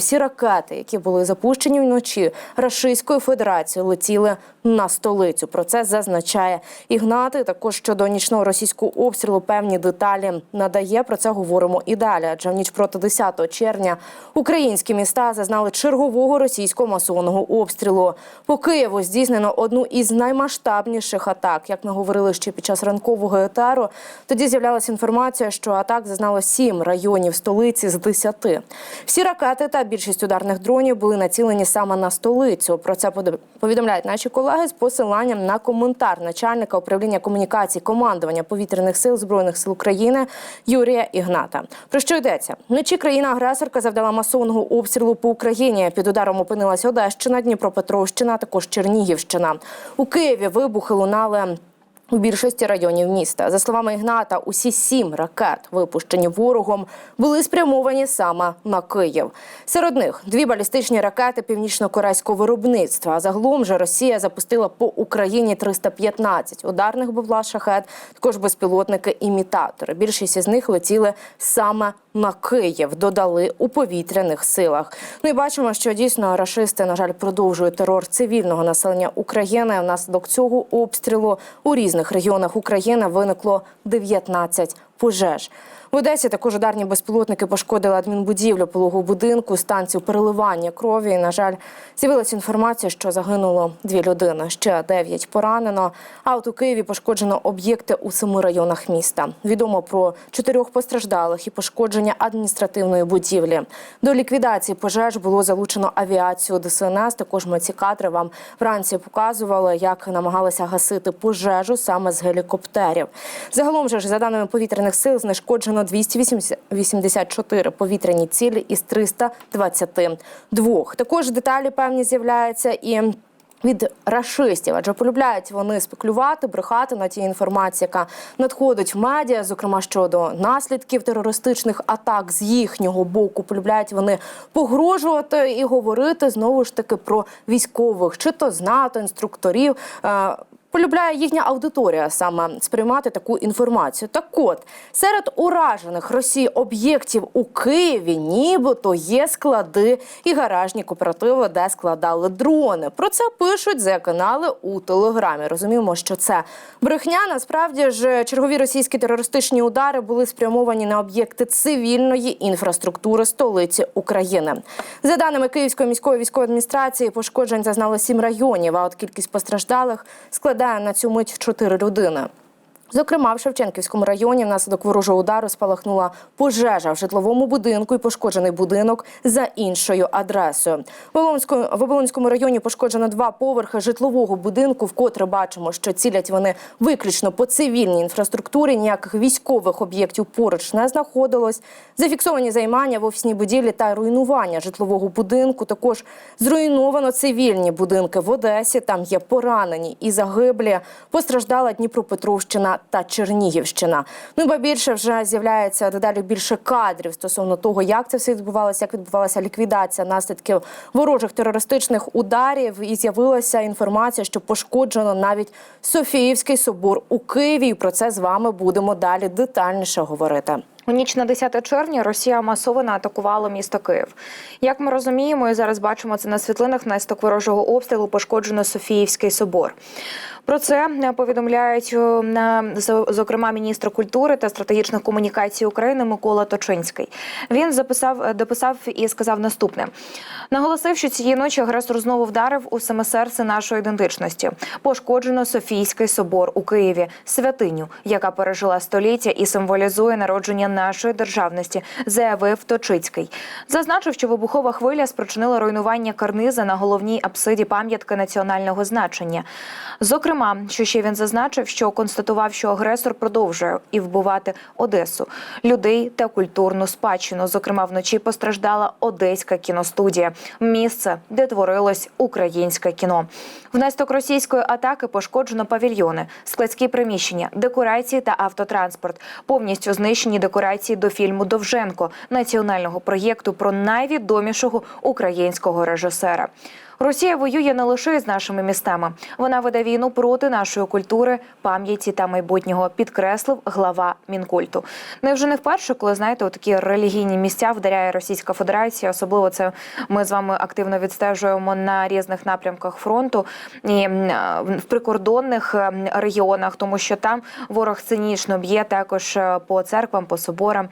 Всі ракети, які були запущені вночі Рашистською Федерацією, летіли на столицю. Про це зазначає Ігнати. Також щодо нічного російського обстрілу певні деталі надає. Про це говоримо і далі. Адже в ніч проти 10 червня українські міста зазнали чергового російського масованого обстрілу. По Києву здійснено одну із наймасштабніших атак. Як ми говорили ще під час ранкового етеру, тоді з'являлася інформація, що атак зазнало сім районів столиці з 10. Всі ракети та більшість ударних дронів були націлені саме на столицю. Про це повідомляють наші колеги з посиланням на коментар начальника управління комунікацій командування повітряних сил збройних сил України Юрія Ігната. Про що йдеться? Вночі країна-агресорка завдала масованого обстрілу по Україні. Під ударом опинилася Одещина, Дніпропетровщина, також Чернігівщина. У Києві вибухи лунали. У більшості районів міста, за словами Ігната, усі сім ракет, випущені ворогом, були спрямовані саме на Київ. Серед них дві балістичні ракети північно-корейського виробництва. Загалом же Росія запустила по Україні 315 ударних бабла шахет, також безпілотники імітатори. Більшість із них летіли саме на Київ. Додали у повітряних силах. Ну і бачимо, що дійсно рашисти, на жаль, продовжують терор цивільного населення України. Внаслідок цього обстрілу у різних регіонах України виникло 19 пожеж. В Одесі також ударні безпілотники пошкодили адмінбудівлю пологового будинку, станцію переливання крові. І, на жаль, з'явилася інформація, що загинуло дві людини. Ще дев'ять поранено. А от у Києві пошкоджено об'єкти у семи районах міста. Відомо про чотирьох постраждалих і пошкодження адміністративної будівлі. До ліквідації пожеж було залучено авіацію ДСНС. Також ми ці кадри вам вранці показували, як намагалися гасити пожежу саме з гелікоптерів. Загалом же ж за даними повітряних сил знешкоджено 284 повітряні цілі із 322. Також деталі певні з'являються і. Від рашистів, адже полюбляють вони спекулювати, брехати на тій інформації, яка надходить в медіа, зокрема щодо наслідків терористичних атак з їхнього боку. Полюбляють вони погрожувати і говорити знову ж таки про військових, чи то з НАТО, інструкторів. Полюбляє їхня аудиторія саме сприймати таку інформацію. Так от серед уражених Росії об'єктів у Києві, нібито є склади і гаражні кооперативи, де складали дрони. Про це пишуть за канали у телеграмі. Розуміємо, що це брехня. Насправді ж чергові російські терористичні удари були спрямовані на об'єкти цивільної інфраструктури столиці України. За даними Київської міської військової адміністрації, пошкоджень зазнало сім районів. А от кількість постраждалих складає на цю мить чотири людини. Зокрема, в Шевченківському районі внаслідок ворожого удару спалахнула пожежа в житловому будинку і пошкоджений будинок за іншою адресою. В Оболонському, районі пошкоджено два поверхи житлового будинку, вкотре бачимо, що цілять вони виключно по цивільній інфраструктурі. Ніяких військових об'єктів поруч не знаходилось. Зафіксовані займання в офісній будівлі та руйнування житлового будинку. Також зруйновано цивільні будинки в Одесі. Там є поранені і загиблі. Постраждала Дніпропетровщина та Чернігівщина. Ну ба більше вже з'являється дедалі більше кадрів стосовно того, як це все відбувалося, як відбувалася ліквідація наслідків ворожих терористичних ударів. І з'явилася інформація, що пошкоджено навіть Софіївський собор у Києві. І про це з вами будемо далі детальніше говорити. У ніч на 10 червня Росія масово атакувала місто Київ. Як ми розуміємо, і зараз бачимо це на світлинах, внаслідок ворожого обстрілу пошкоджено Софіївський собор. Про це повідомляють е, на- зокрема міністр культури та стратегічних комунікацій України Микола Точинський. Він записав, дописав і сказав наступне: наголосив, що цієї ночі агресор знову вдарив у саме серце нашої ідентичності. Пошкоджено Софійський собор у Києві, святиню, яка пережила століття і символізує народження нашої державності, заявив Точицький. Зазначив, що вибухова хвиля спричинила руйнування карниза на головній апсиді пам'ятки національного значення. Зокрема, що ще він зазначив, що констатував, що агресор продовжує і вбивати Одесу, людей та культурну спадщину. Зокрема, вночі постраждала Одеська кіностудія, місце, де творилось українське кіно. Внаслідок російської атаки пошкоджено павільйони, складські приміщення, декорації та автотранспорт. Повністю знищені декорації до фільму Довженко національного проєкту про найвідомішого українського режисера. Росія воює не лише з нашими містами. Вона веде війну проти нашої культури, пам'яті та майбутнього, підкреслив глава мінкульту. Невже не вперше, коли знаєте, у такі релігійні місця вдаряє Російська Федерація. Особливо це ми з вами активно відстежуємо на різних напрямках фронту і в прикордонних регіонах, тому що там ворог цинічно б'є також е, по церквам, по соборам.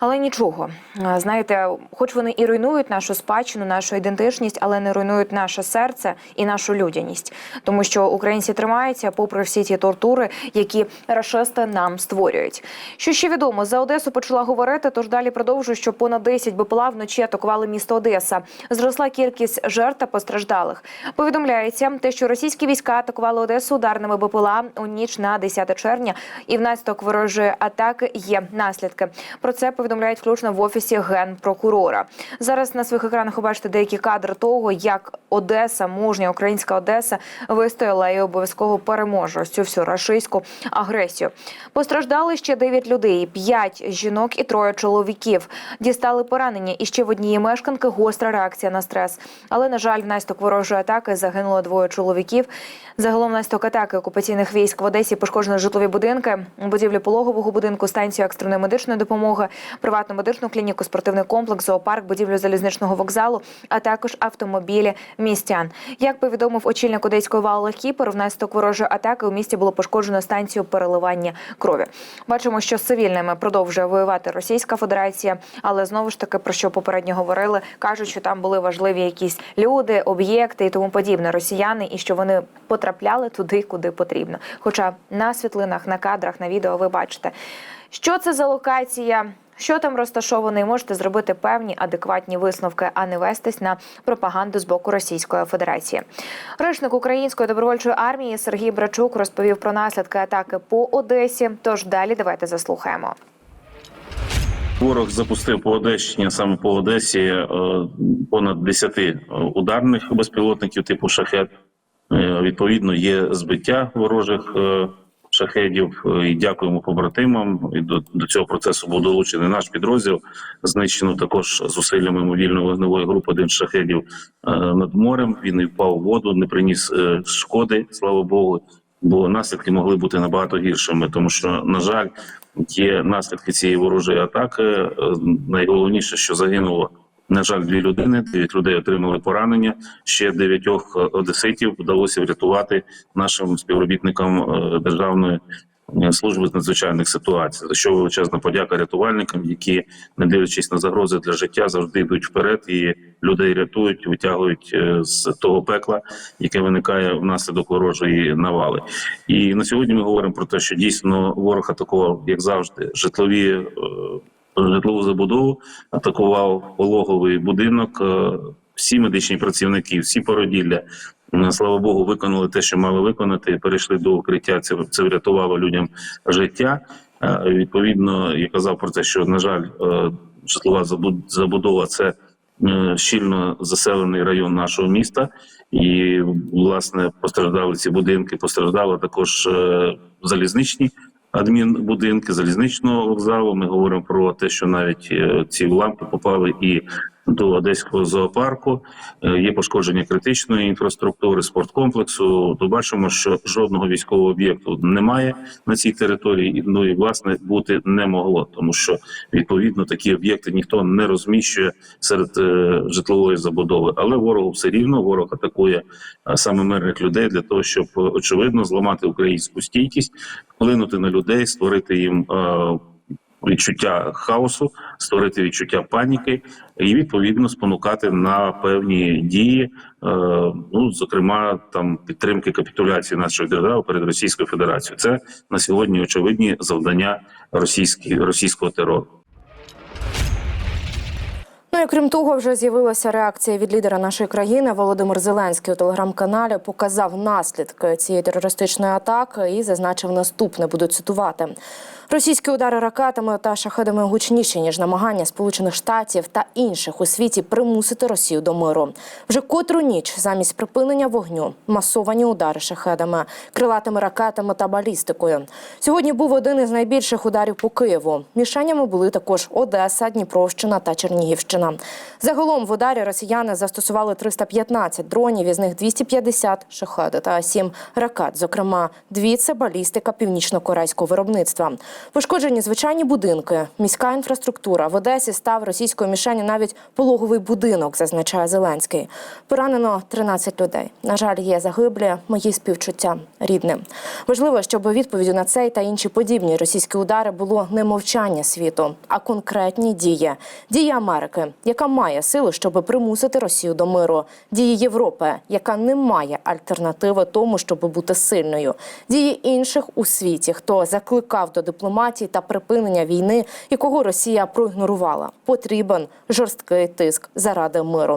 Але нічого, Е, знаєте, хоч вони і руйнують нашу спадщину, нашу ідентичність, але не руйнують наше серце і нашу людяність, тому що українці тримаються попри всі ті тортури, які рашисти нам створюють. Що ще відомо за Одесу почала говорити, тож далі продовжую, що понад 10 БПЛА вночі атакували місто Одеса. Зросла кількість жертв та постраждалих. Повідомляється, те, що російські війська атакували Одесу ударними БПЛА у ніч на 10 червня, і внаслідок ворожої атаки є наслідки. Про це повідомляють включно в офісі генпрокурора. Зараз на своїх екранах ви бачите деякі кадри того, як Одеса, мужня українська Одеса, вистояла і обов'язково переможе ось цю всю рашистську агресію. Постраждали ще 9 людей, 5 жінок і троє чоловіків. Дістали поранення. І ще в однієї мешканки гостра реакція на стрес. Але на жаль, внаслідок ворожої атаки загинуло двоє чоловіків. Загалом внаслідок атаки окупаційних військ в Одесі пошкоджено житлові будинки, будівлі пологового будинку, станцію екстреної медичної допомоги, приватну медичну клініку, спортивний комплекс, зоопарк, будівлю залізничного вокзалу, а також автомобілі містян. Як повідомив очільник одеської вали Кіпер, внаслідок ворожої атаки у місті було пошкоджено станцію переливання крові. Бачимо, що з цивільними продовжує воювати Російська Федерація, але знову ж таки про що попередньо говорили, кажуть, що там були важливі якісь люди, об'єкти і тому подібне, росіяни, і що вони потрапляли туди, куди потрібно. Хоча на світлинах, на кадрах, на відео ви бачите, що це за локація. Що там розташовано, і можете зробити певні адекватні висновки, а не вестись на пропаганду з боку Російської Федерації. Речник української добровольчої армії Сергій Брачук розповів про наслідки атаки по Одесі. Тож далі давайте заслухаємо. Ворог запустив по Одещині, саме по Одесі, е, понад 10 ударних безпілотників типу шахет. Е, Відповідно, є збиття ворожих е, шахедів. Е, І дякуємо побратимам. І до, до цього процесу був долучений наш підрозділ. Знищено також зусиллями мобільної вогневої групи один шахедів е, над морем. Він не впав у воду, не приніс е, шкоди, слава Богу. Бо наслідки могли бути набагато гіршими, тому що, на жаль, є наслідки цієї ворожої атаки. Найголовніше, що загинуло, на жаль, дві людини. Дев'ять людей отримали поранення. Ще дев'ятьох одеситів вдалося врятувати нашим співробітникам е, державної е, служби з надзвичайних ситуацій. За що величезна подяка рятувальникам, які, не дивлячись на загрози для життя, завжди йдуть вперед і людей рятують, витягують е, з того пекла, яке виникає внаслідок ворожої навали. І на сьогодні ми говоримо про те, що дійсно ворог атакував, як завжди, житлові. Житлову забудову атакував пологовий будинок. е, Всі медичні працівники, всі породілля, слава Богу, виконали те, що мали виконати. Перейшли до укриття. Це це врятувало людям життя. Е, Відповідно, я казав про те, що на жаль, е, житлова забу- забудова це щільно заселений район нашого міста, і власне постраждали ці будинки. Постраждали також залізничні адмінбудинки залізничного вокзалу. Ми говоримо про те, що навіть е, ці уламки попали і до одеського зоопарку. Е, Є пошкодження критичної інфраструктури, спорткомплексу. То бачимо, що жодного військового об'єкту немає на цій території. Ну і власне бути не могло, тому що відповідно такі об'єкти ніхто не розміщує серед е, житлової забудови. Але ворогу все рівно ворог атакує е, саме мирних людей для того, щоб очевидно зламати українську стійкість, вплинути на людей, створити їм. Відчуття хаосу, створити відчуття паніки і відповідно спонукати на певні дії, е, ну зокрема там підтримки капітуляції нашої держави перед Російською Федерацією. Це на сьогодні очевидні завдання російські, російського терору. Ну і крім того, вже з'явилася реакція від лідера нашої країни. Володимир Зеленський у телеграм-каналі показав наслідки цієї терористичної атаки і зазначив наступне. Буду цитувати. Російські удари ракетами та шахедами гучніші ніж намагання Сполучених Штатів та інших у світі примусити Росію до миру. Вже котру ніч замість припинення вогню масовані удари шахедами, крилатими ракетами та балістикою. Сьогодні був один із найбільших ударів по Києву. Мішенями були також Одеса, Дніпровщина та Чернігівщина. Путіна. Загалом в ударі росіяни застосували 315 дронів, із них 250 шахеди та 7 ракет. Зокрема, дві це балістика північно-корейського виробництва. Пошкоджені звичайні будинки, міська інфраструктура. В Одесі став російською мішені навіть пологовий будинок, зазначає Зеленський. Поранено 13 людей. На жаль, є загиблі. Мої співчуття рідним. Важливо, щоб відповіддю на цей та інші подібні російські удари було не мовчання світу, а конкретні дії. Дії Америки, яка має силу, щоб примусити Росію до миру. Дії Європи, яка не має альтернативи тому, щоб бути сильною. Дії інших у світі, хто закликав до дипломатії та припинення війни, якого Росія проігнорувала. Потрібен жорсткий тиск заради миру.